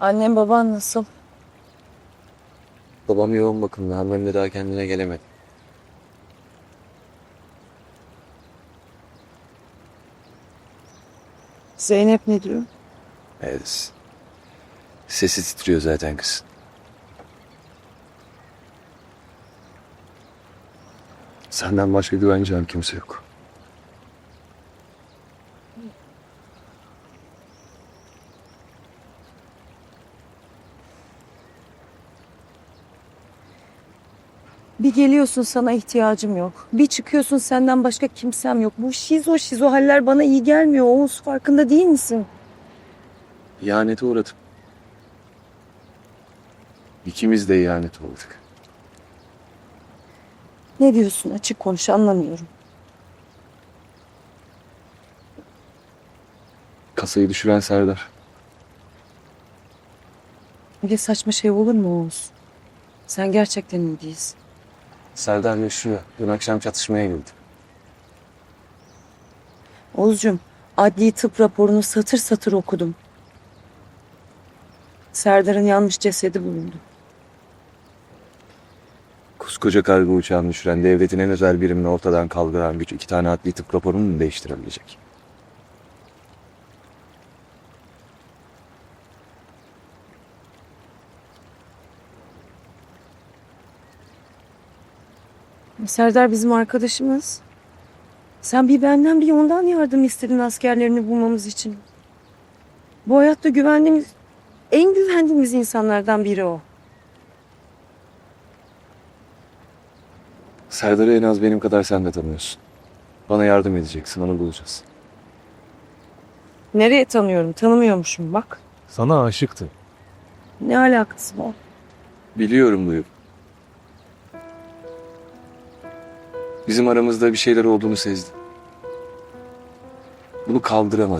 Annem baban nasıl? Babam yoğun bakımda. Annem de daha kendine gelemedi. Zeynep ne diyor? Evet. Sesi titriyor zaten kız. Senden başka güveneceğim kimse yok. Bir geliyorsun sana ihtiyacım yok. Bir çıkıyorsun senden başka kimsem yok. Bu şizo şizo haller bana iyi gelmiyor. Oğuz farkında değil misin? İhanete uğradım. İkimiz de ihanet uğradık. Ne diyorsun açık konuş anlamıyorum. Kasayı düşüren Serdar. Öyle saçma şey olur mu Oğuz? Sen gerçekten iyi değilsin. Serdar yaşıyor. Dün akşam çatışmaya girdi. Oğuzcum adli tıp raporunu satır satır okudum. Serdar'ın yanmış cesedi bulundu. Koskoca kargo uçağını düşüren devletin en özel birimini ortadan kaldıran güç iki tane adli tıp raporunu mu değiştirebilecek? Serdar bizim arkadaşımız. Sen bir benden bir ondan yardım istedin askerlerini bulmamız için. Bu hayatta güvendiğimiz, en güvendiğimiz insanlardan biri o. Serdar'ı en az benim kadar sen de tanıyorsun. Bana yardım edeceksin, onu bulacağız. Nereye tanıyorum? Tanımıyormuşum bak. Sana aşıktı. Ne alakası var? Biliyorum Duygu. Bizim aramızda bir şeyler olduğunu sezdim. Bunu kaldıramadı.